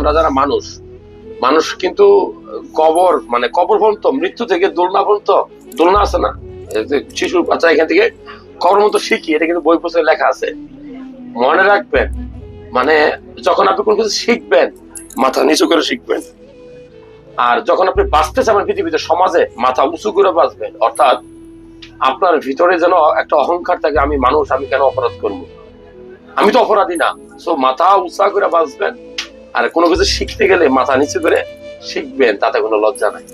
আমরা যারা মানুষ মানুষ কিন্তু কবর মানে কবর পর্যন্ত, মৃত্যু থেকে দোলনা পর্যন্ত দোলনা আছে না? শিশুর বাচ্চা এখান থেকে কবর মতো শিখি, এটা কিন্তু বই পুস্তকে লেখা আছে। মনে রাখবেন মানে যখন আপনি কোনো কিছু শিখবেন, মাথা নিচু করে শিখবেন। আর যখন আপনি বাঁচতে চাবেন পৃথিবীতে, সমাজে মাথা উঁচু করে বাঁচবেন, অর্থাৎ আপনার ভিতরে যেন একটা অহংকার থাকে, আমি মানুষ, আমি কেন অপরাধ করব? আমি তো অপরাধী না। সো মাথা উঁচা করে বাঁচবেন আর কোনো কিছু শিখতে গেলে মাথা নিচু করে শিখবেন তাতে কোনো লজ্জা নাই।